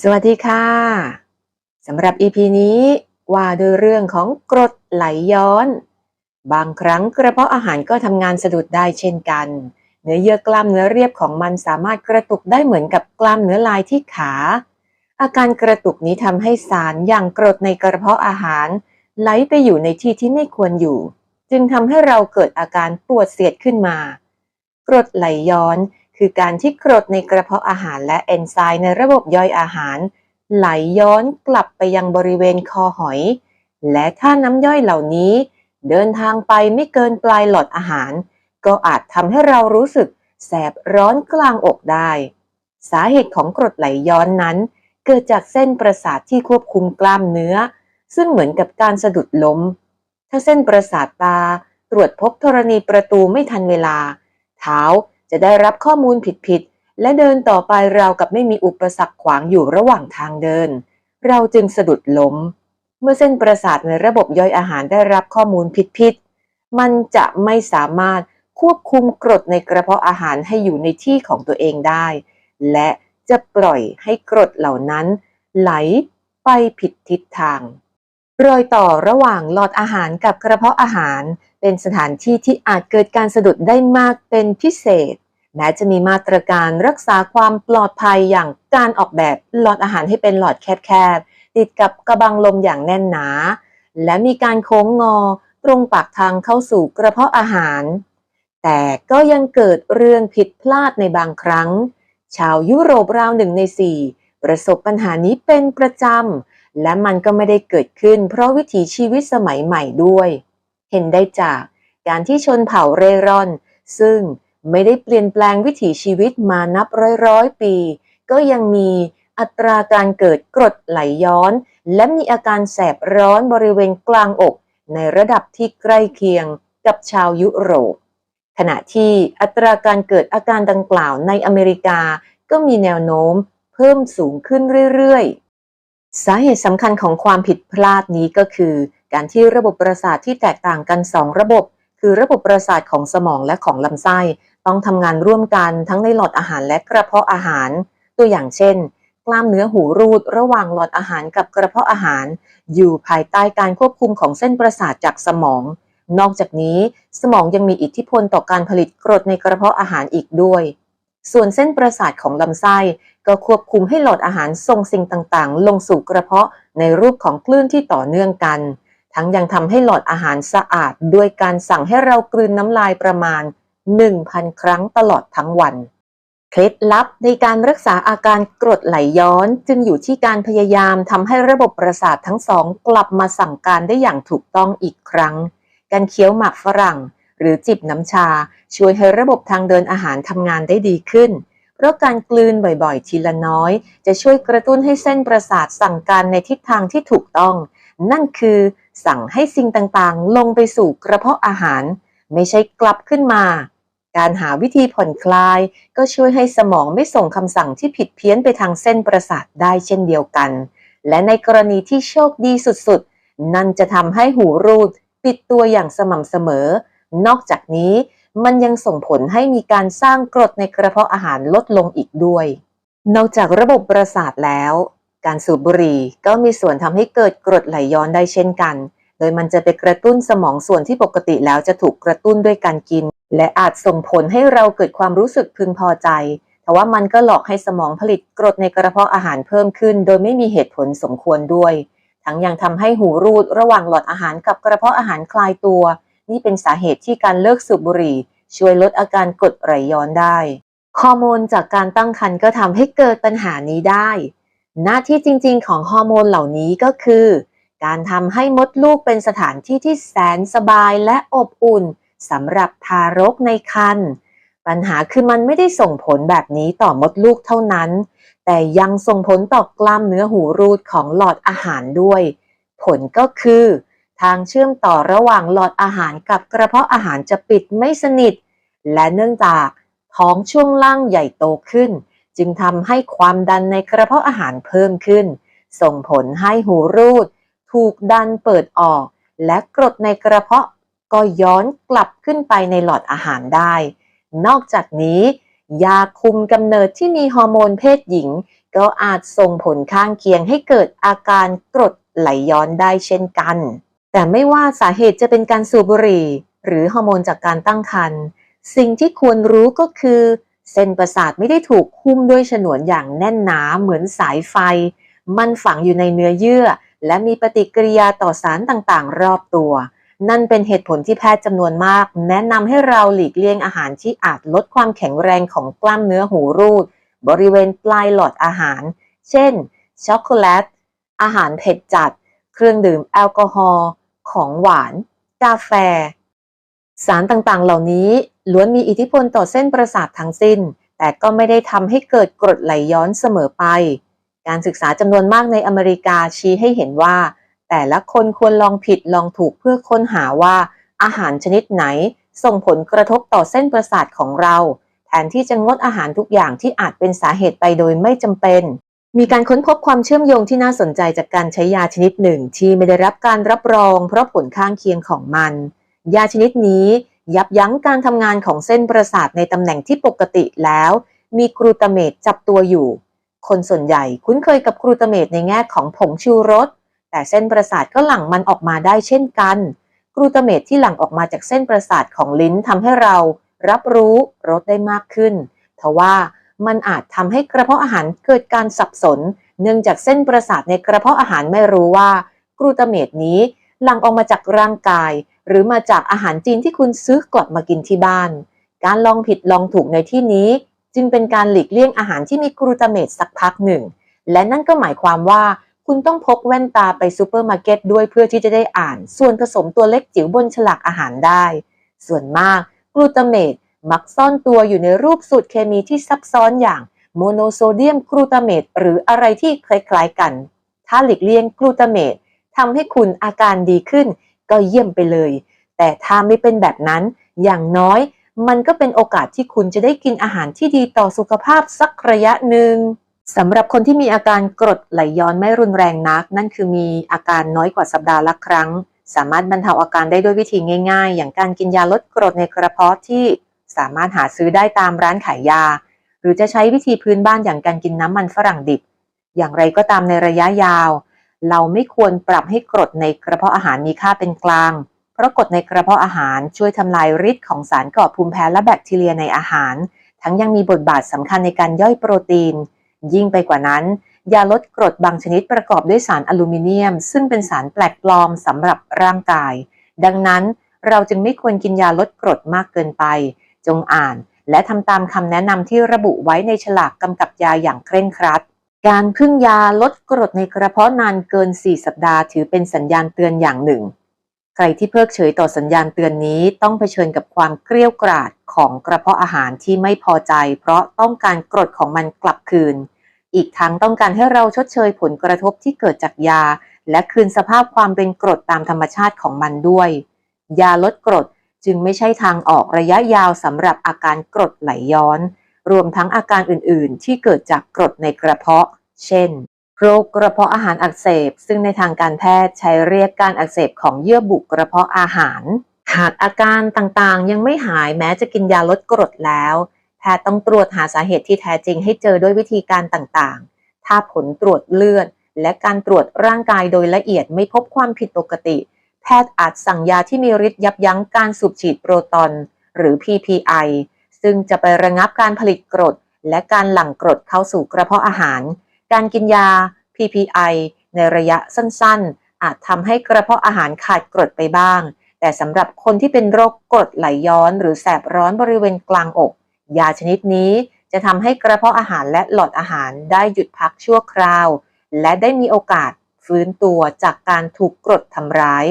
สวัสดีค่ะสำหรับ EP นี้ว่าด้วยเรื่องของกรดไหลย้อน บางครั้งกระเพาะอาหารก็ทำงานสะดุดได้เช่นกัน เนื้อเยื่อกล้ามเนื้อเรียบของมันสามารถกระตุกได้เหมือนกับกล้ามเนื้อลายที่ขา อาการกระตุกนี้ทำให้สารอย่างกรดในกระเพาะอาหาร ไหลไปอยู่ในที่ที่ไม่ควรอยู่ จึงทำให้เราเกิดอาการปวดเสียดขึ้นมา กรดไหลย้อน คือการที่กรดในกระเพาะอาหารและเอนไซม์ในระบบย่อยอาหาร ไหลย้อนกลับไปยังบริเวณคอหอย และถ้าน้ำย่อยเหล่านี้ เดินทางไปไม่เกินปลายหลอดอาหาร ก็อาจทำให้เรารู้สึกแสบร้อนกลางอกได้ สาเหตุของกรดไหลย้อนนั้น เกิดจากเส้นประสาทที่ควบคุมกล้ามเนื้อ ซึ่งเหมือนกับการสะดุดล้ม ถ้าเส้นประสาทตาตรวจพบธรณีประตูไม่ทันเวลา เท้า จะได้รับข้อมูลผิดๆ และเดินต่อไปราวกับไม่มีอุปสรรคขวางอยู่ระหว่างทางเดิน เราจึงสะดุดล้ม เมื่อเส้นประสาทในระบบย่อยอาหารได้รับข้อมูลผิดๆ มันจะไม่สามารถควบคุมกรดในกระเพาะอาหารให้อยู่ในที่ของตัวเองได้ และจะปล่อยให้กรดเหล่านั้น ไหลไปผิดทิศทาง รอยต่อระหว่างหลอดอาหารกับกระเพาะอาหาร เป็นสถานที่ที่อาจเกิดการสะดุดได้มากเป็นพิเศษ แม้จะมีมาตรการรักษาความปลอดภัยอย่างการออกแบบหลอดอาหารให้เป็นหลอดแคบๆติดกับกระบังลมอย่างแน่นหนา และมีการโค้งงอตรงปากทางเข้าสู่กระเพาะอาหาร แต่ก็ยังเกิดเรื่องผิดพลาดในบางครั้ง ชาวยุโรปราวหนึ่งในสี่ประสบปัญหานี้เป็นประจำและมันก็ไม่ได้เกิดขึ้นเพราะวิถีชีวิตสมัยใหม่ด้วย ห็นได้จากการที่ชนเผ่าเร่ร่อน ซึ่งไม่ได้เปลี่ยนแปลงวิถีชีวิตมานับร้อยร้อยปี ก็ยังมีอัตราการเกิดกรดไหลย้อน และมีอาการแสบร้อนบริเวณกลางอก ในระดับที่ใกล้เคียงกับชาวยุโรป ขณะที่อัตราการเกิดอาการดังกล่าวในอเมริกา ก็มีแนวโน้มเพิ่มสูงขึ้นเรื่อยๆ สาเหตุสำคัญของความผิดพลาดนี้ก็คือ การที่ระบบประสาทที่แตกต่างกัน 2 ระบบ คือระบบประสาทของสมองและของลำไส้ ต้องทำงานร่วมกันทั้งในหลอดอาหารและกระเพาะอาหาร ตัวอย่างเช่น กล้ามเนื้อหูรูดระหว่างหลอดอาหารกับกระเพาะอาหาร อยู่ภายใต้การควบคุมของเส้นประสาทจากสมอง นอกจากนี้สมองยังมีอิทธิพลต่อการผลิตกรดในกระเพาะอาหารอีกด้วย ส่วนเส้นประสาทของลำไส้ก็ควบคุมให้หลอดอาหารส่งสิ่งต่างๆ ลงสู่กระเพาะในรูปของคลื่นที่ต่อเนื่องกัน ทั้งยังทำให้หลอดอาหารสะอาดด้วยการสั่งให้เรากลืนน้ำลายประมาณ 1,000 ครั้งตลอดทั้งวัน เคล็ดลับในการรักษาอาการกรดไหลย้อนจึงอยู่ที่การพยายามทำให้ระบบประสาททั้งสองกลับมาสั่งการได้อย่างถูกต้องอีกครั้ง การเคี้ยวหมากฝรั่ง หรือจิบน้ำชา ช่วยให้ระบบทางเดินอาหารทำงานได้ดีขึ้นเพราะการกลืนบ่อยๆ ทีละน้อย จะช่วยกระตุ้นให้เส้นประสาทสั่งการในทิศทางที่ถูกต้อง นั่นคือ สั่งให้สิ่งต่างๆ ลงไปสู่กระเพาะอาหาร ไม่ใช่กลับขึ้นมา การหาวิธีผ่อนคลายก็ช่วยให้สมองไม่ส่งคำสั่งที่ผิดเพี้ยนไปทางเส้นประสาทได้เช่นเดียวกัน และในกรณีที่โชคดีสุดๆ นั่นจะทำให้หูรูดปิดตัวอย่างสม่ำเสมอ นอกจากนี้มันยังส่งผลให้มีการสร้างกรดในกระเพาะอาหารลดลงอีกด้วย นอกจากระบบประสาทแล้ว การสูบบุหรี่ก็มีส่วนทำให้เกิดกรดไหลย้อนได้เช่นกัน โดยมันจะไปกระตุ้นสมองส่วนที่ปกติแล้วจะถูกกระตุ้นด้วยการกิน และอาจส่งผลให้เราเกิดความรู้สึกพึงพอใจ แต่ว่ามันก็หลอกให้สมองผลิตกรดในกระเพาะอาหารเพิ่มขึ้น โดยไม่มีเหตุผลสมควรด้วย ทั้งยังทำให้หูรูดระหว่างหลอดอาหารกับกระเพาะอาหารคลายตัว นี่เป็นสาเหตุที่การเลิกสูบบุหรี่ ช่วยลดอาการกรดไหลย้อนได้ ฮอร์โมนจากการตั้งครรภ์ก็ทำให้เกิดปัญหานี้ได้ หน้าที่จริง ๆ ของฮอร์โมนเหล่านี้ก็คือ การทำให้มดลูกเป็นสถานที่ที่แสนสบายและอบอุ่นสำหรับทารกในครรภ์ปัญหาคือมันไม่ได้ส่งผลแบบนี้ต่อมดลูกเท่านั้น แต่ยังส่งผลต่อกล้ามเนื้อหูรูดของหลอดอาหารด้วย ผลก็คือ ทางเชื่อมต่อระหว่างหลอดอาหารกับกระเพาะอาหารจะปิดไม่สนิท และเนื่องจากท้องช่วงล่างใหญ่โตขึ้น จึงทำให้ความดันในกระเพาะอาหารเพิ่มขึ้น ส่งผลให้หูรูด ถูกดันเปิดออก และกรดในกระเพาะก็ย้อนกลับขึ้นไปในหลอดอาหารได้ นอกจากนี้ ยาคุมกำเนิดที่มีฮอร์โมนเพศหญิง ก็อาจส่งผลข้างเคียงให้เกิดอาการกรดไหลย้อนได้เช่นกัน แต่ไม่ว่าสาเหตุจะเป็นการสูบบุหรี่ หรือฮอร์โมนจากการตั้งครรภ์สิ่งที่ควรรู้ก็คือ เส้นประสาทไม่ได้ถูกหุ้มด้วยฉนวนอย่างแน่นหนาเหมือนสายไฟ มันฝังอยู่ในเนื้อเยื่อ และมีปฏิกิริยาต่อสารต่างๆ รอบตัว นั่นเป็นเหตุผลที่แพทย์จำนวนมาก แนะนำให้เราหลีกเลี่ยงอาหารที่อาจลดความแข็งแรงของกล้ามเนื้อหูรูด บริเวณปลายหลอดอาหาร เช่น ช็อกโกแลต อาหารเผ็ดจัด เครื่องดื่มแอลกอฮอล์ ของหวาน กาแฟ สารต่างๆ เหล่านี้ล้วนมีอิทธิพลต่อเส้นประสาททั้งสิ้น แต่ก็ไม่ได้ทำให้เกิดกรดไหลย้อนเสมอไป การศึกษาจำนวนมากในอเมริกาชี้ให้เห็นว่า แต่ละคนควรลองผิดลองถูกเพื่อค้นหาว่าอาหารชนิดไหนส่งผลกระทบต่อเส้นประสาทของเรา แทนที่จะงดอาหารทุกอย่างที่อาจเป็นสาเหตุไปโดยไม่จำเป็น มีการค้นพบความเชื่อมโยงที่น่าสนใจจากการใช้ยาชนิดหนึ่ง ที่ไม่ได้รับการรับรองเพราะผลข้างเคียงของมัน ยาชนิดนี้ยับยั้งการทำงานของเส้นประสาทในตำแหน่งที่ปกติแล้ว มีกรูตาเมตจับตัวอยู่ คนส่วนใหญ่คุ้นเคยกับกรูตาเมตในแง่ของผงชูรส แต่เส้นประสาทก็หลั่งมันออกมาได้เช่นกัน กรูตาเมตที่หลั่งออกมาจากเส้นประสาทของลิ้นทำให้เรารับรู้รสได้มากขึ้น ทว่ามันอาจทำให้กระเพาะอาหารเกิดการสับสน เนื่องจากเส้นประสาทในกระเพาะอาหารไม่รู้ว่ากรูตาเมตนี้หลั่งออกมาจากร่างกาย หรือมาจากอาหารจีนที่คุณซื้อกลับมากินที่บ้าน การลองผิดลองถูกในที่นี้ จึงเป็นการหลีกเลี่ยงอาหารที่มีกรูตาเมตสักพักหนึ่ง และนั่นก็หมายความว่าคุณต้องพกแว่นตาไปซูเปอร์มาร์เก็ตด้วยเพื่อที่จะได้อ่าน ส่วนผสมตัวเล็กจิ๋วบนฉลากอาหารได้ ส่วนมากกลูตาเมตมักซ่อนตัวอยู่ในรูปสูตรเคมีที่ซับซ้อนอย่างโมโนโซเดียมกลูตาเมตหรืออะไรที่คล้ายๆกัน ถ้าหลีกเลี่ยงกลูตาเมตทำให้คุณอาการดีขึ้น ก็เยี่ยมไปเลย แต่ถ้าไม่เป็นแบบนั้น อย่างน้อย มันก็เป็นโอกาสที่คุณจะได้กินอาหารที่ดีต่อสุขภาพสักระยะหนึ่งสำหรับคนที่มีอาการกรดไหลย้อนไม่รุนแรงนัก นั่นคือมีอาการน้อยกว่าสัปดาห์ละครั้ง สามารถบรรเทาอาการได้ด้วยวิธีง่ายๆ อย่างการกินยาลดกรดในกระเพาะที่สามารถหาซื้อได้ตามร้านขายยา หรือจะใช้วิธีพื้นบ้านอย่างการกินน้ำมันฝรั่งดิบ อย่างไรก็ตามในระยะยาว เราไม่ควรปรับให้กรดในกระเพาะอาหารมีค่าเป็นกลาง เพราะกรดในกระเพาะอาหารช่วยทำลายฤทธิ์ของสารก่อภูมิแพ้และแบคทีเรียในอาหาร ทั้งยังมีบทบาทสำคัญในการย่อยโปรตีน ยิ่งไปกว่านั้น ยาลดกรดบางชนิดประกอบด้วยสารอลูมิเนียม ซึ่งเป็นสารแปลกปลอมสำหรับร่างกาย ดังนั้นเราจึงไม่ควรกินยาลดกรดมากเกินไป จงอ่าน และทำตามคำแนะนำที่ระบุไว้ในฉลากกำกับยาอย่างเคร่งครัด การพึ่งยาลดกรดในกระเพาะนานเกิน 4 สัปดาห์ ถือเป็นสัญญาณเตือนอย่างหนึ่ง ใครที่เพิกเฉยต่อสัญญาณเตือนนี้ต้องเผชิญกับความเกลี้ยวกราดของกระเพาะอาหารที่ไม่พอใจ เพราะต้องการกรดของมันกลับคืน อีกทั้งต้องการให้เราชดเชยผลกระทบที่เกิดจากยา และคืนสภาพความเป็นกรดตามธรรมชาติของมันด้วย ยาลดกรดจึงไม่ใช่ทางออกระยะยาวสำหรับอาการกรดไหลย้อน รวมทั้งอาการอื่น ๆ ที่เกิดจากกรดในกระเพาะ เช่น โรคกระเพาะอาหารอักเสบ ซึ่งในทางการแพทย์ใช้เรียกการอักเสบของเยื่อบุกระเพาะอาหาร หากอาการต่าง ๆ ยังไม่หายแม้จะกินยาลดกรดแล้วแพทย์ต้องตรวจหาสาเหตุที่แท้จริงให้เจอด้วยวิธีการต่าง ๆ ถ้าผลตรวจเลือด และการตรวจร่างกายโดยละเอียดไม่พบความผิดปกติ แพทย์อาจสั่งยาที่มีฤทธิ์ยับยั้งการสูบฉีดโปรตอน หรือ PPI ซึ่งจะไประงับการผลิตกรด และการหลั่งกรดเข้าสู่กระเพาะอาหาร การกินยา PPI ในระยะสั้นๆ อาจทำให้กระเพาะอาหารขาดกรดไปบ้าง แต่สำหรับคนที่เป็นโรคกรดไหลย้อน หรือแสบร้อนบริเวณกลางอก ยาชนิดนี้จะทำให้กระเพาะอาหารและหลอดอาหารได้หยุดพักชั่วคราว และได้มีโอกาสฟื้นตัวจากการถูกกรดทำร้าย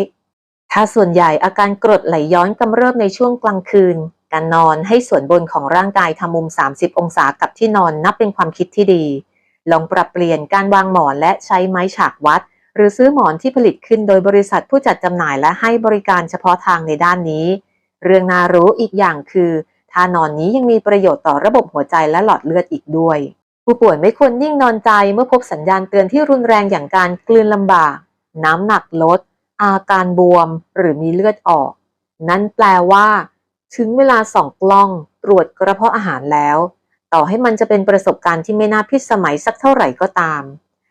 ถ้าส่วนใหญ่อาการกรดไหลย้อนกำเริบในช่วงกลางคืน การนอนให้ส่วนบนของร่างกายทำมุม 30 องศากับที่นอนนับเป็นความคิดที่ดี ลองปรับเปลี่ยนการวางหมอนและใช้ไม้ฉากวัด หรือซื้อหมอนที่ผลิตขึ้นโดยบริษัทผู้จัดจำหน่ายและให้บริการเฉพาะทางในด้านนี้ เรื่องน่ารู้อีกอย่างคือท่านอนนี้ยังมีประโยชน์ต่อระบบหัวใจและหลอดเลือดอีกด้วย ผู้ป่วยไม่ควรนิ่งนอนใจเมื่อพบสัญญาณเตือนที่รุนแรงอย่างการกลืนลำบาก น้ำหนักลด อาการบวม หรือมีเลือดออก นั่นแปลว่า ถึงเวลาส่องกล้องตรวจกระเพาะอาหารแล้ว ต่อให้มันจะเป็นประสบการณ์ที่ไม่น่าพิสมัยสักเท่าไหร่ก็ตาม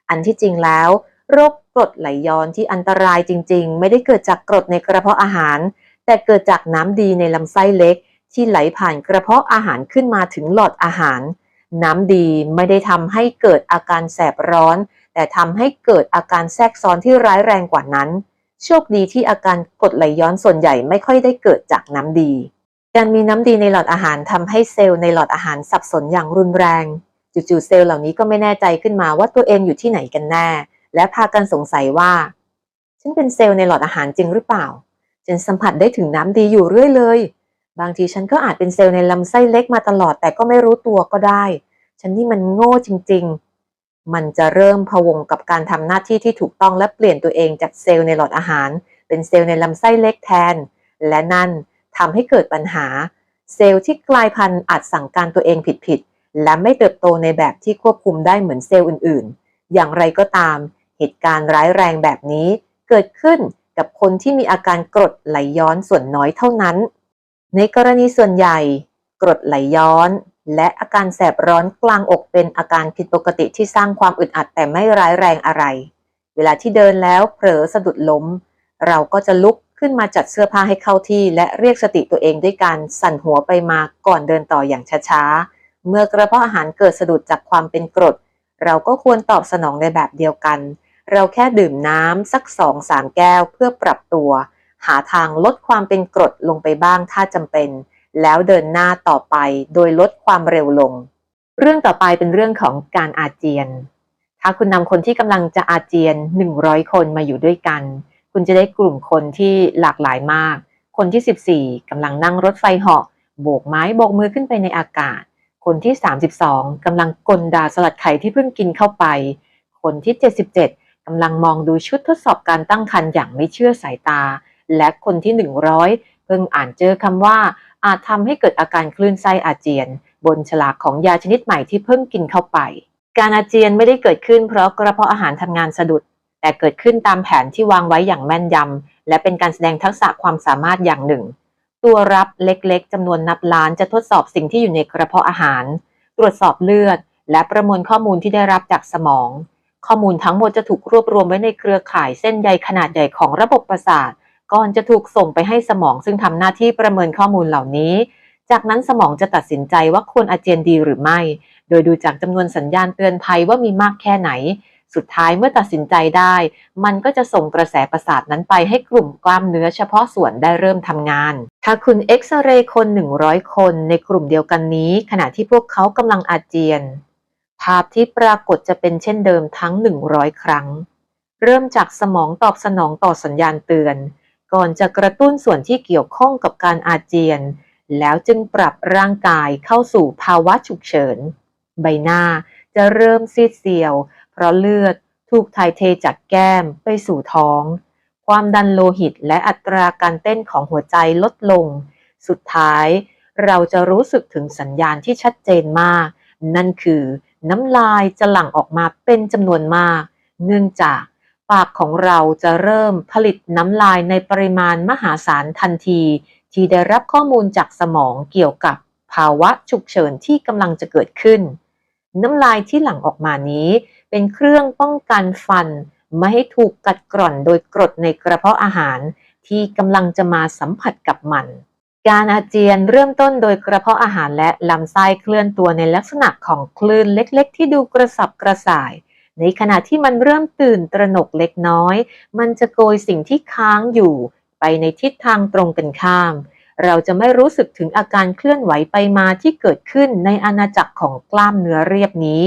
อันที่จริงแล้ว โรคกรดไหลย้อนที่อันตรายจริง ๆ ไม่ได้เกิดจากกรดในกระเพาะอาหาร แต่เกิดจากน้ำดีในลำไส้เล็ก ที่ไหลผ่านกระเพาะอาหารขึ้นมาถึงหลอดอาหาร น้ำดีไม่ได้ทำให้เกิดอาการแสบร้อน แต่ทำให้เกิดอาการแทรกซ้อนที่ร้ายแรงกว่านั้น โชคดีที่อาการกรดไหลย้อนส่วนใหญ่ไม่ค่อยได้เกิดจากน้ำดี การมีน้ำดีในหลอดอาหารทำให้เซลล์ในหลอดอาหารสับสนอย่างรุนแรง จู่ๆเซลล์เหล่านี้ก็ไม่แน่ใจขึ้นมาว่าตัวเองอยู่ที่ไหนกันแน่ และพากันสงสัยว่า ฉันเป็นเซลล์ในหลอดอาหารจริงหรือเปล่า ฉันสัมผัสได้ถึงน้ำดีอยู่เรื่อยเลย บางทีฉันก็อาจเป็นเซลล์ในลำไส้เล็กมาตลอดแต่ก็ไม่รู้ตัวก็ได้ ฉันนี่มันโง่จริง ๆ มันจะเริ่มพะวงกับการทำหน้าที่ที่ถูกต้องและเปลี่ยนตัวเองจากเซลล์ในหลอดอาหาร เป็นเซลล์ในลำไส้เล็กแทน และนั่น ทำให้เกิดปัญหา เซลล์ที่กลายพันธุ์อาจสั่งการตัวเองผิดๆ และไม่เติบโตในแบบที่ควบคุมได้เหมือนเซลล์อื่นๆ อย่างไรก็ตาม เหตุการณ์ร้ายแรงแบบนี้เกิดขึ้นกับคนที่มีอาการกรดไหลย้อนส่วนน้อยเท่านั้น ในกรณีส่วนใหญ่ กรดไหลย้อน และอาการแสบร้อนกลางอกเป็นอาการผิดปกติที่สร้างความอึดอัดแต่ไม่ร้ายแรงอะไร เวลาที่เดินแล้วเผลอสะดุดล้ม เราก็จะลุก ขึ้นมาจัดเสื้อผ้าให้เข้าที่ และเรียกสติตัวเองด้วยการสั่นหัวไปมาก่อนเดินต่ออย่างช้าๆ เมื่อกระเพาะอาหารเกิดสะดุดจากความเป็นกรด เราก็ควรตอบสนองในแบบเดียวกัน เราแค่ดื่มน้ำสักสองสามแก้วเพื่อปรับตัว หาทางลดความเป็นกรดลงไปบ้างถ้าจำเป็น แล้วเดินหน้าต่อไปโดยลดความเร็วลง เรื่องต่อไปเป็นเรื่องของการอาเจียน ถ้าคุณนำคนที่กำลังจะอาเจียน 100 คนมาอยู่ด้วยกัน คุณจะได้กลุ่มคนที่หลากหลายมาก คนที่ 14กำลังนั่งรถไฟเหาะโบกไม้โบกมือขึ้นไปในอากาศ คนที่ 32กำลังกลดาสลัดไข่ที่เพิ่งกินเข้าไป คนที่ 77กำลังมองดูชุดทดสอบการตั้งครรภ์อย่างไม่เชื่อสายตา และคนที่ 100 เพิ่งอ่านเจอคำว่า อาจทำให้เกิดอาการคลื่นไส้อาเจียน บนฉลากของยาชนิดใหม่ที่เพิ่งกินเข้าไป การอาเจียนไม่ได้เกิดขึ้นเพราะกระเพาะอาหารทำงานสะดุด แต่เกิดขึ้นตามแผนที่วางไว้อย่างแม่นยำ และเป็นการแสดงทักษะความสามารถอย่างหนึ่ง ตัวรับเล็กๆจำนวนนับล้านจะทดสอบสิ่งที่อยู่ในกระเพาะอาหาร ตรวจสอบเลือด และประมวลข้อมูลที่ได้รับจากสมอง ข้อมูลทั้งหมดจะถูกรวบรวมไว้ในเครือข่ายเส้นใยขนาดใหญ่ของระบบประสาท ก่อนจะถูกส่งไปให้สมองซึ่งทำหน้าที่ประเมินข้อมูลเหล่านี้ จากนั้นสมองจะตัดสินใจว่าควรอาเจียนดีหรือไม่ โดยดูจากจำนวนสัญญาณเตือนภัยว่ามีมากแค่ไหน สุดท้ายเมื่อตัดสินใจได้ มันก็จะส่งกระแสประสาทนั้นไปให้กลุ่มกล้ามเนื้อเฉพาะส่วนได้เริ่มทำงาน ถ้าคุณเอ็กซเรย์คน 100 คนในกลุ่มเดียวกันนี้ ขณะที่พวกเขากำลังอาเจียน ภาพที่ปรากฏจะเป็นเช่นเดิมทั้ง 100 ครั้ง เริ่มจากสมองตอบสนองต่อสัญญาณเตือน ก่อนจะกระตุ้นส่วนที่เกี่ยวข้องกับการอาเจียน แล้วจึงปรับร่างกายเข้าสู่ภาวะฉุกเฉิน ใบหน้าจะเริ่มซีดเซียว เพราะเลือดถูกถ่ายเทจากแก้มไปสู่ท้อง ความดันโลหิตและอัตราการเต้นของหัวใจลดลง สุดท้ายเราจะรู้สึกถึงสัญญาณที่ชัดเจนมาก นั่นคือน้ำลายจะหลั่งออกมาเป็นจำนวนมาก เนื่องจากปากของเราจะเริ่มผลิตน้ำลายในปริมาณมหาศาลทันที ที่ได้รับข้อมูลจากสมองเกี่ยวกับภาวะฉุกเฉินที่กำลังจะเกิดขึ้น น้ำลายที่หลั่งออกมานี้ เป็นเครื่องป้องกันฟัน ไม่ให้ถูกกัดกร่อนโดยกรดในกระเพาะอาหาร ที่กำลังจะมาสัมผัสกับมัน การอาเจียนเริ่มต้นโดยกระเพาะอาหารและลำไส้เคลื่อนตัวในลักษณะของคลื่นเล็กๆ ที่ดูกระสับกระส่ายในขณะที่มันเริ่มตื่นตระหนกเล็กน้อย มันจะโกยสิ่งที่ค้างอยู่ ไปในทิศทางตรงกันข้าม เราจะไม่รู้สึกถึงอาการเคลื่อนไหวไปมาที่เกิดขึ้นในอาณาจักรของกล้ามเนื้อเรียบนี้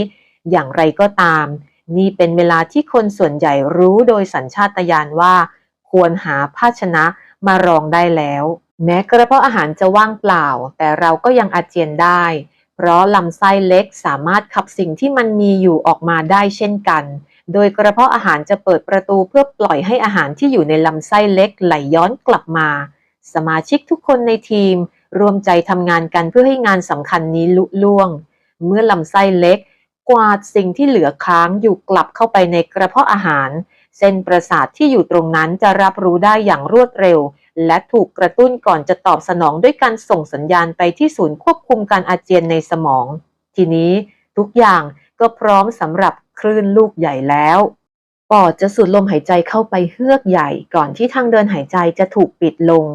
อย่างไรก็ตาม นี่เป็นเวลาที่คนส่วนใหญ่รู้โดยสัญชาตญาณว่า ควรหาภาชนะมารองได้แล้ว แม้กระเพาะอาหารจะว่างเปล่า แต่เราก็ยังอาเจียนได้ เพราะลำไส้เล็กสามารถขับสิ่งที่มันมีอยู่ออกมาได้เช่นกันโดยกระเพาะอาหารจะเปิดประตูเพื่อปล่อยให้อาหารที่อยู่ในลำไส้เล็กไหลย้อนกลับมา สมาชิกทุกคนในทีมรวมใจทำงานกันเพื่อให้งานสำคัญนี้ลุล่วง เมื่อลำไส้เล็ก กวาดสิ่งที่เหลือค้างอยู่กลับเข้าไปในกระเพาะอาหาร เส้นประสาทที่อยู่ตรงนั้นจะรับรู้ได้อย่างรวดเร็ว และถูกกระตุ้นก่อนจะตอบสนองด้วยการส่งสัญญาณไปที่ศูนย์ควบคุมการอาเจียนในสมอง ทีนี้ทุกอย่างก็พร้อมสำหรับคลื่นลูกใหญ่แล้วปอดจะสูดลมหายใจเข้าไปเฮือกใหญ่ก่อนที่ทางเดินหายใจจะถูกปิดลง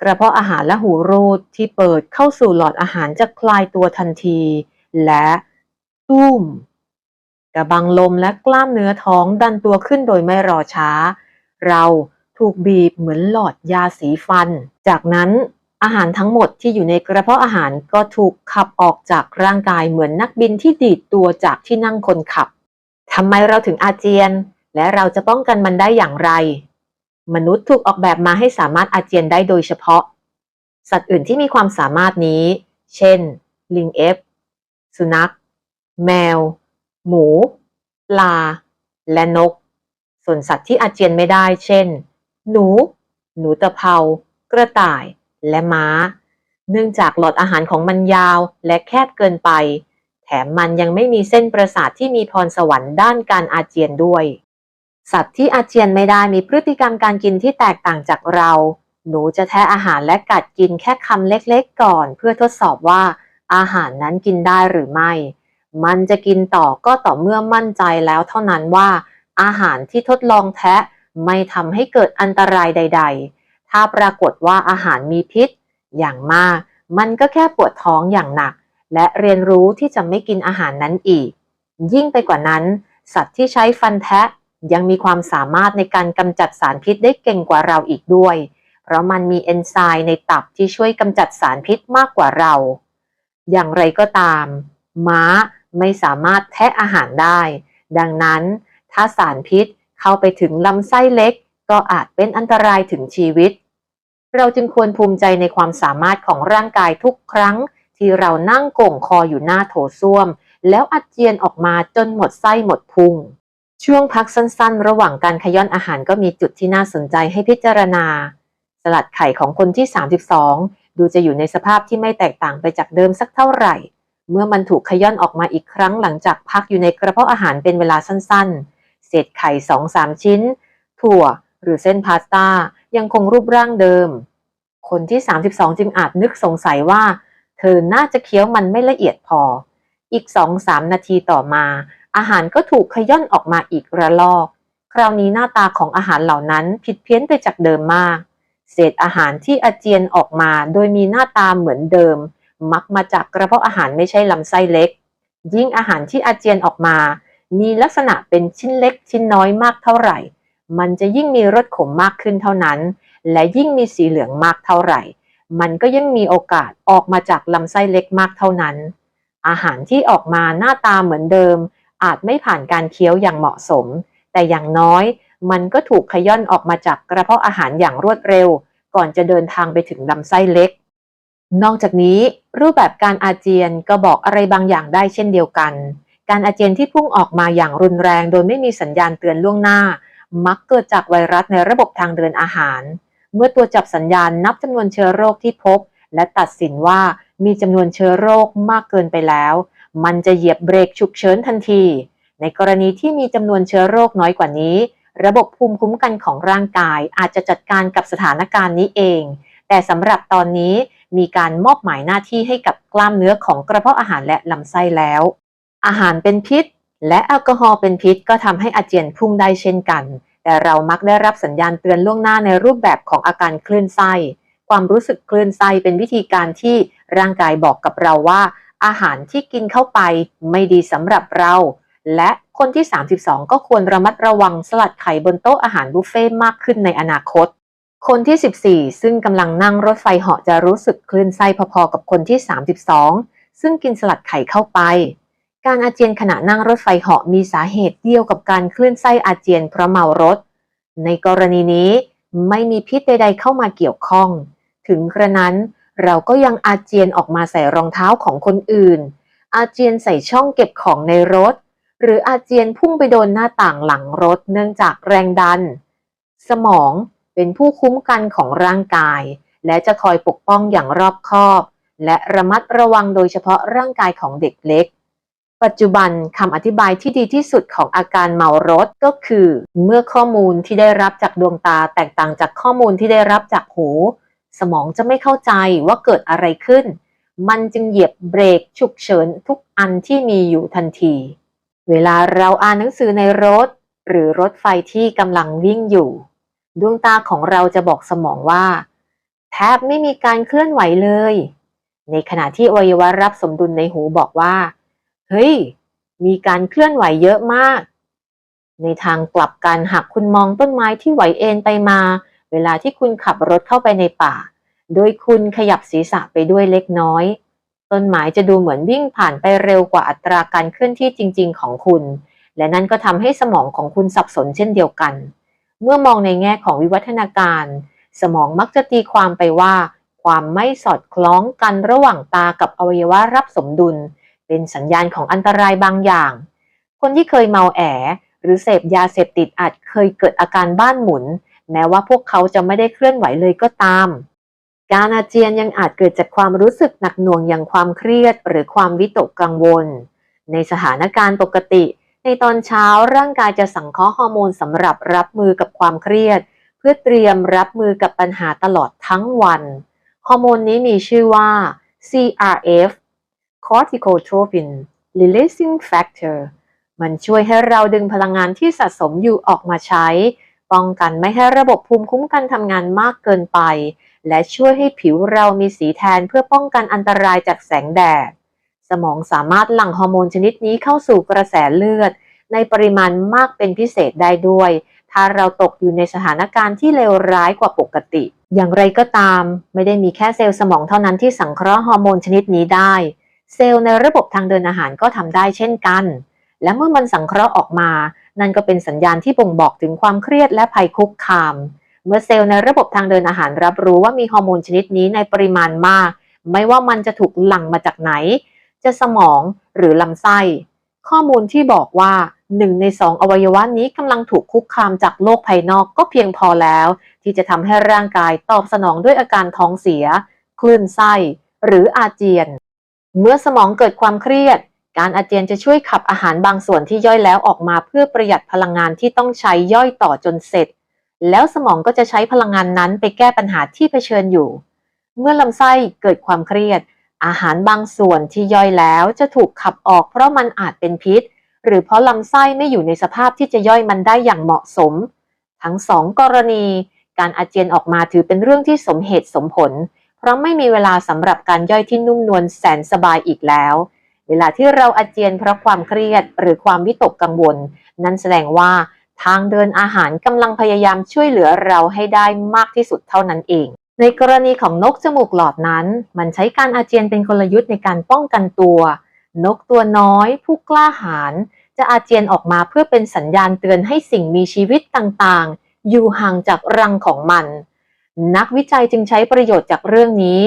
กระเพาะอาหารและหูรูดที่เปิดเข้าสู่หลอดอาหารจะคลายตัวทันที และตุ้มกระบังลมและกล้ามเนื้อท้องดันตัวขึ้นโดยไม่รอช้า เราถูกบีบเหมือนหลอดยาสีฟัน จากนั้นอาหารทั้งหมดที่อยู่ในกระเพาะอาหารก็ถูกขับออกจากร่างกายเหมือนนักบินที่ดีดตัวจากที่นั่งคนขับทำไมเราถึงอาเจียน และเราจะป้องกันมันได้อย่างไร มนุษย์ถูกออกแบบมาให้สามารถอาเจียนได้โดยเฉพาะ สัตว์อื่นที่มีความสามารถนี้ เช่น ลิงเอฟ สุนัข แมว หมู ปลา และนก ส่วนสัตว์ที่อาเจียนไม่ได้ เช่น หนู หนูตะเภา กระต่าย และม้า เนื่องจากหลอดอาหารของมันยาวและแคบเกินไป แถมมันยังไม่มีเส้นประสาทที่มีพรสวรรค์ด้านการอาเจียนด้วย สัตว์ที่อาเจียนไม่ได้มีพฤติกรรมการกินที่แตกต่างจากเรา หนูจะแทะอาหารและกัดกินแค่คำเล็กๆก่อน เพื่อทดสอบว่าอาหารนั้นกินได้หรือไม่ มันจะกินต่อก็ต่อเมื่อมั่นใจแล้วเท่านั้นว่า อาหารที่ทดลองแทะไม่ทำให้เกิดอันตรายใด ๆ ถ้าปรากฏว่าอาหารมีพิษ อย่างมาก มันก็แค่ปวดท้องอย่างหนัก และเรียนรู้ที่จะไม่กินอาหารนั้นอีก ยิ่งไปกว่านั้น สัตว์ที่ใช้ฟันแทะ ยังมีความสามารถในการกำจัดสารพิษได้เก่งกว่าเราอีกด้วย เพราะมันมีเอนไซม์ในตับที่ช่วยกำจัดสารพิษมากกว่าเรา อย่างไรก็ตาม ม้าไม่สามารถแทะอาหารได้ ดังนั้น ถ้าสารพิษเข้าไปถึงลำไส้เล็ก ก็อาจเป็นอันตรายถึงชีวิต เราจึงควรภูมิใจในความสามารถของร่างกายทุกครั้ง ที่เรานั่งโก่งคออยู่หน้าโถส้วม แล้วอาเจียนออกมาจนหมดไส้หมดพุง ช่วงพักสั้นๆ ระหว่างการขย้อนอาหารก็มีจุดที่น่าสนใจให้พิจารณา สลัดไข่ของคนที่ 32 ดูจะอยู่ในสภาพที่ไม่แตกต่างไปจากเดิมสักเท่าไหร่ เมื่อมันถูกขย้อนออกมาอีกครั้งหลังจากพักอยู่ในกระเพาะอาหารเป็นเวลาสั้นๆ เศษไข่2-3ชิ้น ถั่ว หรือเส้นพาสต้ายังคงรูปร่างเดิม คนที่ 32 จึงอาจนึกสงสัยว่า เธอน่าจะเคี้ยวมันไม่ละเอียดพอ อีก2-3นาทีต่อมา อาหารก็ถูกขย่อนออกมาอีกระลอก คราวนี้หน้าตาของอาหารเหล่านั้นผิดเพี้ยนไปจากเดิมมาก เศษอาหารที่อาเจียนออกมาโดยมีหน้าตาเหมือนเดิม มักมาจากกระเพาะอาหารไม่ใช่ลำไส้เล็ก ยิ่งอาหารที่อาเจียนออกมา มีลักษณะเป็นชิ้นเล็กชิ้นน้อยมากเท่าไหร่ มันจะยิ่งมีรสขมมากขึ้นเท่านั้น และยิ่งมีสีเหลืองมากเท่าไหร่ มันก็ยังมีโอกาสออกมาจากลำไส้เล็กมากเท่านั้น อาหารที่ออกมาหน้าตาเหมือนเดิม อาจไม่ผ่านการเคี้ยวอย่างเหมาะสม แต่อย่างน้อย มันก็ถูกขย่อนออกมาจากกระเพาะอาหารอย่างรวดเร็ว ก่อนจะเดินทางไปถึงลำไส้เล็ก นอกจากนี้ รูปแบบการอาเจียนก็บอกอะไรบางอย่างได้เช่นเดียวกัน การอาเจียนที่พุ่งออกมาอย่างรุนแรง โดยไม่มีสัญญาณเตือนล่วงหน้า มักเกิดจากไวรัสในระบบทางเดินอาหาร เมื่อตัวจับสัญญาณนับจำนวนเชื้อโรคที่พบ และตัดสินว่ามีจำนวนเชื้อโรคมากเกินไปแล้ว มันจะเหยียบเบรกฉุกเฉินทันที ในกรณีที่มีจำนวนเชื้อโรคน้อยกว่านี้ ระบบภูมิคุ้มกันของร่างกายอาจจะจัดการกับสถานการณ์นี้เอง แต่สำหรับตอนนี้มีการมอบหมายหน้าที่ให้กับกล้ามเนื้อของกระเพาะอาหารและลำไส้แล้ว อาหารเป็นพิษ และแอลกอฮอล์เป็นพิษก็ทำให้อาเจียนพุ่งได้เช่นกัน แต่เรามักได้รับสัญญาณเตือนล่วงหน้าในรูปแบบของอาการคลื่นไส้ ความรู้สึกคลื่นไส้เป็นวิธีการที่ร่างกายบอกกับเราว่า อาหารที่กินเข้าไปไม่ดีสำหรับเรา และคนที่ 32 ก็ควรระมัดระวังสลัดไข่บนโต๊ะอาหารบุฟเฟ่ต์มากขึ้นในอนาคต คนที่ 14 ซึ่งกำลังนั่งรถไฟเหาะจะรู้สึกคลื่นไส้พอๆกับคนที่ 32 ซึ่งกินสลัดไข่เข้าไป การอาเจียนขณะนั่งรถไฟเหาะมีสาเหตุเดียวกับการคลื่นไส้อาเจียนเพราะเมารถ ในกรณีนี้ไม่มีพิษใด ๆ เข้ามาเกี่ยวข้อง ถึงกระนั้น เราก็ยังอาเจียนออกมาใส่รองเท้าของคนอื่น อาเจียนใส่ช่องเก็บของในรถ หรืออาเจียนพุ่งไปโดนหน้าต่างหลังรถเนื่องจากแรงดัน สมองเป็นผู้คุ้มกันของร่างกาย และจะคอยปกป้องอย่างรอบคอบ และระมัดระวังโดยเฉพาะร่างกายของเด็กเล็ก ปัจจุบันคำอธิบายที่ดีที่สุดของอาการเมารถก็คือ เมื่อข้อมูลที่ได้รับจากดวงตาแตกต่างจากข้อมูลที่ได้รับจากหู สมองจะไม่เข้าใจว่าเกิดอะไรขึ้น มันจึงเหยียบเบรกฉุกเฉินทุกอันที่มีอยู่ทันที เวลาเราอ่านหนังสือในรถ หรือรถไฟที่กำลังวิ่งอยู่ ดวงตาของเราจะบอกสมองว่า แทบไม่มีการเคลื่อนไหวเลย ในขณะที่อวัยวะรับสมดุลในหูบอกว่า เฮ้ย มีการเคลื่อนไหวเยอะมาก ในทางกลับกันหากคุณมองต้นไม้ที่ไหวเอ็นไปมา เวลาที่คุณขับรถเข้าไปในป่า โดยคุณขยับศีรษะไปด้วยเล็กน้อย ต้นไม้จะดูเหมือนวิ่งผ่านไปเร็วกว่าอัตราการเคลื่อนที่จริง ๆ ของคุณ และนั่นก็ทำให้สมองของคุณสับสนเช่นเดียวกัน เมื่อมองในแง่ของวิวัฒนาการ สมองมักจะตีความไปว่า ความไม่สอดคล้องกันระหว่างตากับอวัยวะรับสมดุล เป็นสัญญาณของอันตรายบางอย่าง คนที่เคยเมาแอหรือเสพยาเสพติดอาจเคยเกิดอาการบ้านหมุน แม้ว่าพวกเขาจะไม่ได้เคลื่อนไหวเลยก็ตาม การอาเจียนยังอาจเกิดจากความรู้สึกหนักหน่วงอย่างความเครียด หรือความวิตกกังวล ในสถานการณ์ปกติ ในตอนเช้าร่างกายจะสังเคราะห์ฮอร์โมนสำหรับรับมือกับความเครียด เพื่อเตรียมรับมือกับปัญหาตลอดทั้งวันฮอร์โมนนี้มีชื่อว่า CRF corticotropin releasing factor มันช่วยให้เราดึงพลังงานที่สะสมอยู่ออกมาใช้ ป้องกันไม่ให้ระบบภูมิคุ้มกันทำงานมากเกินไป และช่วยให้ผิวเรามีสีแทนเพื่อป้องกันอันตรายจากแสงแดด สมองสามารถหลั่งฮอร์โมนชนิดนี้เข้าสู่กระแสเลือด ในปริมาณมากเป็นพิเศษได้ด้วย ถ้าเราตกอยู่ในสถานการณ์ที่เลวร้ายกว่าปกติ อย่างไรก็ตาม ไม่ได้มีแค่เซลล์สมองเท่านั้นที่สังเคราะห์ฮอร์โมนชนิดนี้ได้ เซลล์ในระบบทางเดินอาหารก็ทำได้เช่นกัน และเมื่อมันสังเคราะห์ออกมา นั่นก็เป็นสัญญาณที่บ่งบอกถึงความเครียดและภัยคุกคาม เมื่อเซลล์ในระบบทางเดินอาหารรับรู้ว่ามีฮอร์โมนชนิดนี้ในปริมาณมาก ไม่ว่ามันจะถูกหลั่งมาจากไหน จะสมองหรือลำไส้ ข้อมูลที่บอกว่าหนึ่งในสองอวัยวะนี้กำลังถูกคุกคามจากโลกภายนอกก็เพียงพอแล้ว ที่จะทำให้ร่างกายตอบสนองด้วยอาการท้องเสีย คลื่นไส้ หรืออาเจียน เมื่อสมองเกิดความเครียด การอาเจียนจะช่วยขับอาหารบางส่วนที่ย่อยแล้วออกมาเพื่อประหยัดพลังงานที่ต้องใช้ย่อยต่อจนเสร็จ แล้วสมองก็จะใช้พลังงานนั้นไปแก้ปัญหาที่เผชิญอยู่ เมื่อลำไส้เกิดความเครียด อาหารบางส่วนที่ย่อยแล้วจะถูกขับออก เพราะมันอาจเป็นพิษ หรือเพราะลำไส้ไม่อยู่ในสภาพที่จะย่อยมันได้อย่างเหมาะสม ทั้งสองกรณี การอาเจียนออกมาถือเป็นเรื่องที่สมเหตุสมผล เพราะไม่มีเวลาสำหรับการย่อยที่นุ่มนวลแสนสบายอีกแล้ว เวลาที่เราอาเจียนเพราะความเครียดหรือความวิตกกังวล นั่นแสดงว่าทางเดินอาหารกำลังพยายามช่วยเหลือเราให้ได้มากที่สุดเท่านั้นเอง ในกรณีของนกจมูกหลอดนั้น มันใช้การอาเจียนเป็นกลยุทธ์ในการป้องกันตัว นกตัวน้อย ผู้กล้าหาญจะอาเจียนออกมาเพื่อเป็นสัญญาณเตือนให้สิ่งมีชีวิตต่างๆ อยู่ห่างจากรังของมัน นักวิจัยจึงใช้ประโยชน์จากเรื่องนี้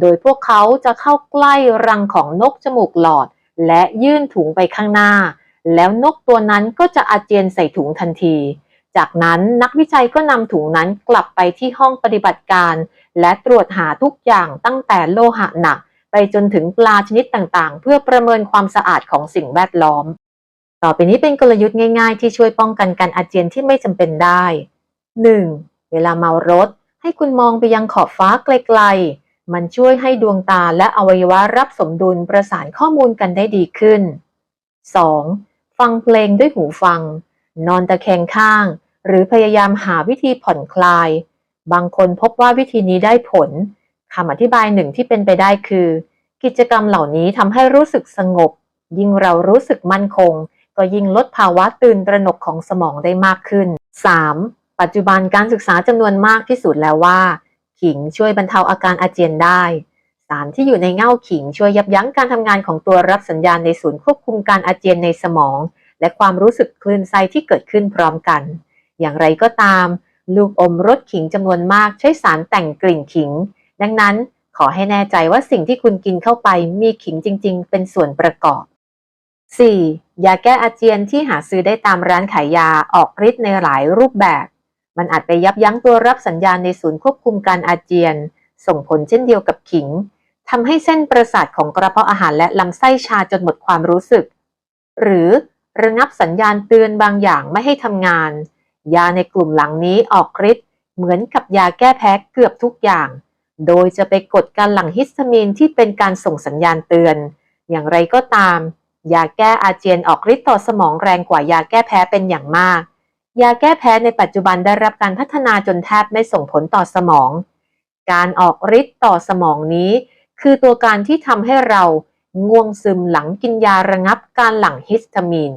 โดยพวกเขาจะเข้าใกล้รังของนกจมูกหลอด และยื่นถุงไปข้างหน้า แล้วนกตัวนั้นก็จะอาเจียนใส่ถุงทันที จากนั้นนักวิจัยก็นำถุงนั้นกลับไปที่ห้องปฏิบัติการ และตรวจหาทุกอย่างตั้งแต่โลหะหนัก ไปจนถึงปลาชนิดต่างๆ เพื่อประเมินความสะอาดของสิ่งแวดล้อม ต่อไปนี้เป็นกลยุทธ์ง่าย ๆ ที่ช่วยป้องกันการอาเจียนที่ไม่จำเป็นได้ 1. เวลาเมารถ ให้คุณมองไปยังขอบฟ้าไกลๆ มันช่วยให้ดวงตาและอวัยวะรับสมดุลประสานข้อมูลกันได้ดีขึ้น 2. ฟังเพลงด้วยหูฟัง นอนตะแคงข้าง หรือพยายามหาวิธีผ่อนคลาย บางคนพบว่าวิธีนี้ได้ผลคำอธิบายหนึ่งที่เป็นไปได้คือ กิจกรรมเหล่านี้ทำให้รู้สึกสงบ ยิ่งเรารู้สึกมั่นคง ก็ยิ่งลดภาวะตื่นตระหนกของสมองได้มากขึ้น 3. ปัจจุบันการศึกษาจำนวนมากที่สุดแล้วว่า ขิงช่วยบรรเทาอาการอาเจียนได้ สารที่อยู่ในเง่าขิงช่วยยับยั้งการทำงานของตัวรับสัญญาณในศูนย์ควบคุมการอาเจียนในสมอง และความรู้สึกคลื่นไส้ที่เกิดขึ้นพร้อมกัน อย่างไรก็ตาม ลูกอมรสขิงจำนวนมากใช้สารแต่งกลิ่นขิง ดังนั้นขอให้แน่ใจว่าสิ่งที่คุณกินเข้าไปมีขิงจริง ๆ เป็นส่วนประกอบ 4. ยาแก้อาเจียนที่หาซื้อได้ตามร้านขายยาออกฤทธิ์ในหลายรูปแบบ มันอาจไปยับยั้งตัวรับสัญญาณในศูนย์ควบคุมการอาเจียน ส่งผลเช่นเดียวกับขิงทำให้เส้นประสาทของกระเพาะอาหารและลำไส้ชาจนหมดความรู้สึก หรือระงับสัญญาณเตือนบางอย่างไม่ให้ทำงาน ยาในกลุ่มหลังนี้ออกฤทธิ์เหมือนกับยาแก้แพ้เกือบทุกอย่าง โดยจะไปกดการหลั่งฮิสตามีนที่เป็นการส่งสัญญาณเตือน อย่างไรก็ตาม ยาแก้อาเจียนออกฤทธิ์ต่อสมองแรงกว่ายาแก้แพ้เป็นอย่างมาก ยาแก้แพ้ในปัจจุบันได้รับการพัฒนาจนแทบไม่ส่งผลต่อสมอง การออกฤทธิ์ต่อสมองนี้ คือตัวการที่ทำให้เราง่วงซึมหลังกินยาระงับการหลั่งฮิสตามีน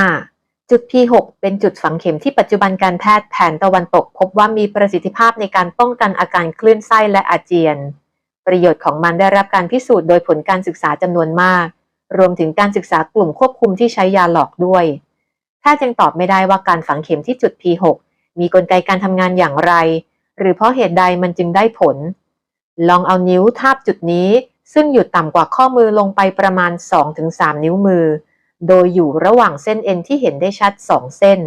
5. จุด P6 เป็นจุดฝังเข็มที่ปัจจุบันการแพทย์แผนตะวันตก พบว่ามีประสิทธิภาพในการป้องกันอาการคลื่นไส้และอาเจียน ประโยชน์ของมันได้รับการพิสูจน์โดยผลการศึกษาจำนวนมาก รวมถึงการศึกษากลุ่มควบคุมที่ใช้ยาหลอกด้วย แพทย์ยังตอบไม่ได้ว่าการฝังเข็มที่จุด P6 มีกลไกการทำงานอย่างไร หรือเพราะเหตุใดมันจึงได้ผล ลองเอานิ้วทาบจุดนี้ ซึ่งอยู่ต่ำกว่าข้อมือลงไปประมาณ 2-3 นิ้วมือ โดยอยู่ระหว่างเส้นเอ็นที่เห็นได้ชัด 2 เส้น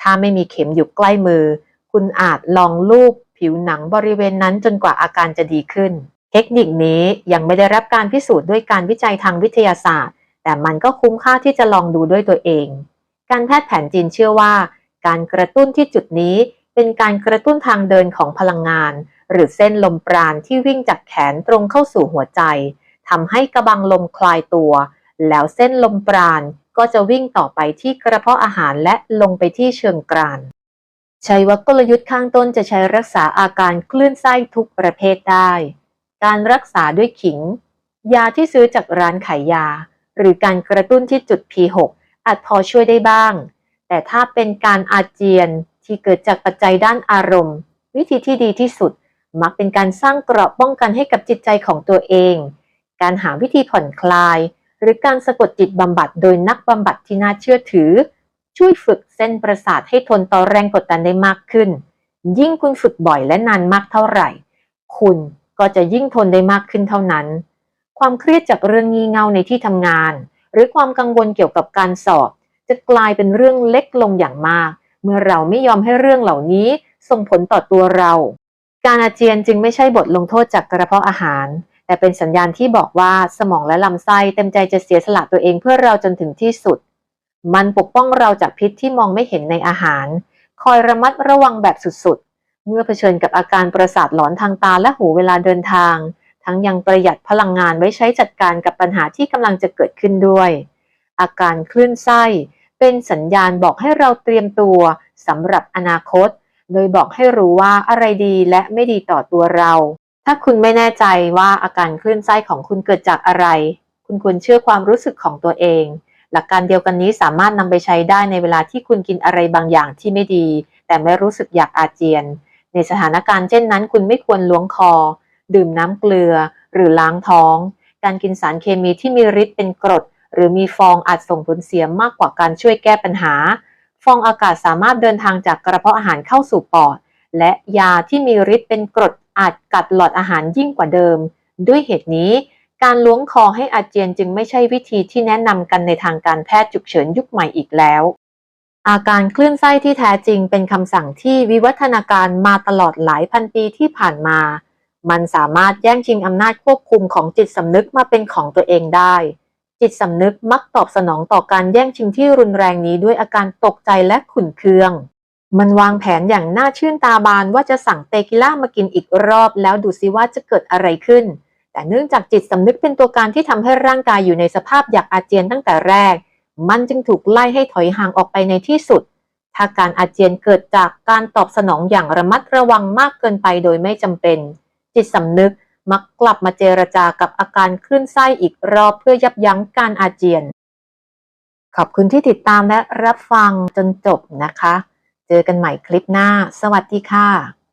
ถ้าไม่มีเข็มอยู่ใกล้มือ คุณอาจลองลูบผิวหนังบริเวณนั้นจนกว่าอาการจะดีขึ้น เทคนิคนี้ยังไม่ได้รับการพิสูจน์ด้วยการวิจัยทางวิทยาศาสตร์ แต่มันก็คุ้มค่าที่จะลองดูด้วยตัวเอง การแพทย์แผนจีนเชื่อว่า การกระตุ้นที่จุดนี้เป็นการกระตุ้นทางเดินของพลังงาน หรือเส้นลมปราณที่วิ่งจากแขนตรงเข้าสู่หัวใจทำให้กระบังลมคลายตัว แล้วเส้นลมปราณก็จะวิ่งต่อไปที่กระเพาะอาหารและลงไปที่เชิงกราน ใช้ว่ากลยุทธ์ข้างต้นจะใช้รักษาอาการคลื่นไส้ทุกประเภทได้ การรักษาด้วยขิง ยาที่ซื้อจากร้านขายยา หรือการกระตุ้นที่จุด P6 อาจพอช่วยได้บ้าง แต่ถ้าเป็นการอาเจียนที่เกิดจากปัจจัยด้านอารมณ์ วิธีที่ดีที่สุด มักเป็นการสร้างเกราะป้องกันให้กับจิตใจของตัวเอง การหาวิธีผ่อนคลาย หรือการสะกดจิตบำบัดโดยนักบำบัดที่น่าเชื่อถือ ช่วยฝึกเส้นประสาทให้ทนต่อแรงกดดันได้มากขึ้น ยิ่งคุณฝึกบ่อยและนานมากเท่าไหร่ คุณก็จะยิ่งทนได้มากขึ้นเท่านั้น ความเครียดจากเรื่องงี่เง่าในที่ทำงาน หรือความกังวลเกี่ยวกับการสอบ จะกลายเป็นเรื่องเล็กลงอย่างมาก เมื่อเราไม่ยอมให้เรื่องเหล่านี้ส่งผลต่อตัวเรา การอาเจียนจึงไม่ใช่บทลงโทษจากกระเพาะอาหาร แต่เป็นสัญญาณที่บอกว่าสมองและลำไส้เต็มใจจะเสียสละตัวเองเพื่อเราจนถึงที่สุด มันปกป้องเราจากพิษที่มองไม่เห็นในอาหาร คอยระมัดระวังแบบสุดๆ เมื่อเผชิญกับอาการประสาทหลอนทางตาและหูเวลาเดินทาง ทั้งยังประหยัดพลังงานไว้ใช้จัดการกับปัญหาที่กำลังจะเกิดขึ้นด้วย อาการคลื่นไส้ เป็นสัญญาณบอกให้เราเตรียมตัวสำหรับอนาคต โดยบอกให้รู้ว่าอะไรดีและไม่ดีต่อตัวเรา ถ้าคุณไม่แน่ใจว่าอาการคลื่นไส้ของคุณเกิดจากอะไร คุณควรเชื่อความรู้สึกของตัวเอง หลักการเดียวกันนี้สามารถนำไปใช้ได้ในเวลาที่คุณกินอะไรบางอย่างที่ไม่ดี แต่ไม่รู้สึกอยากอาเจียน ในสถานการณ์เช่นนั้น คุณไม่ควรล้วงคอ ดื่มน้ำเกลือ หรือล้างท้อง การกินสารเคมีที่มีฤทธิ์เป็นกรด หรือมีฟองอาจส่งผลเสียมากกว่าการช่วยแก้ปัญหา ฟองอากาศสามารถเดินทางจากกระเพาะอาหารเข้าสู่ปอด และยาที่มีฤทธิ์เป็นกรดอาจกัดหลอดอาหารยิ่งกว่าเดิม ด้วยเหตุนี้ การล้วงคอให้อาเจียนจึงไม่ใช่วิธีที่แนะนำกันในทางการแพทย์ฉุกเฉินยุคใหม่อีกแล้วอาการคลื่นไส้ที่แท้จริงเป็นคำสั่งที่วิวัฒนาการมาตลอดหลายพันปีที่ผ่านมา มันสามารถแย่งชิงอำนาจควบคุมของจิตสำนึกมาเป็นของตัวเองได้ จิตสำนึกมักตอบสนองต่อการแย่งชิงที่รุนแรงนี้ด้วยอาการตกใจและขุ่นเคือง มันวางแผนอย่างน่าชื่นตาบานว่าจะสั่งเตกิล่ามากินอีกรอบแล้วดูซิว่าจะเกิดอะไรขึ้น แต่เนื่องจากจิตสำนึกเป็นตัวการที่ทำให้ร่างกายอยู่ในสภาพอยากอาเจียนตั้งแต่แรก มันจึงถูกไล่ให้ถอยห่างออกไปในที่สุดถ้าการอาเจียนเกิดจากการตอบสนองอย่างระมัดระวังมากเกินไปโดยไม่จำเป็น จิตสำนึกมักกลับมาเจรจากับอาการคลื่นไส้อีกรอบเพื่อยับยั้งการอาเจียน ขอบคุณที่ติดตามและรับฟังจนจบนะคะ เจอกันใหม่คลิปหน้า สวัสดีค่ะ